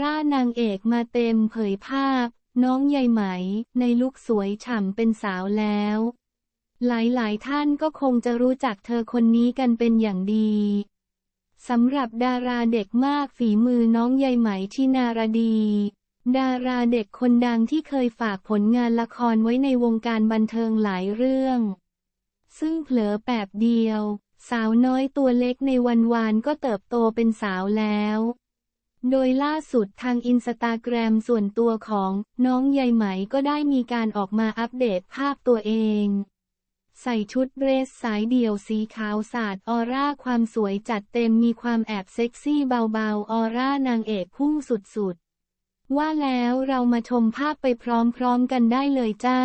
ร่านางเอกมาเต็มเผยภาพ น้องใยไหม ในลุคสวยฉ่ำเป็นสาวแล้ว หลายๆ ท่านก็คงจะรู้จักเธอคนนี้กันเป็นอย่างดีสำหรับดาราเด็กมากฝีมือน้องใยไหมที่นารดี ดาราเด็กคนดังที่เคยฝากผลงานละครไว้ในวงการบันเทิงหลายเรื่อง ซึ่งเผลอแปบเดียว สาวน้อยตัวเล็กในวันวานก็เติบโตเป็นสาวแล้ว โดยล่าสุดทางอินสตาแกรมส่วนตัวของน้องใยไหมก็ได้มีการออกมาอัปเดตภาพตัวเอง ใส่ชุดเดรสสายเดี่ยวสีขาวสาดออร่าความสวยจัดเต็มมีความแอบเซ็กซี่เบาๆ ออร่านางเอกพุ่งสุดๆ ว่าแล้วเรามาชมภาพไปพร้อมๆกันได้เลยจ้า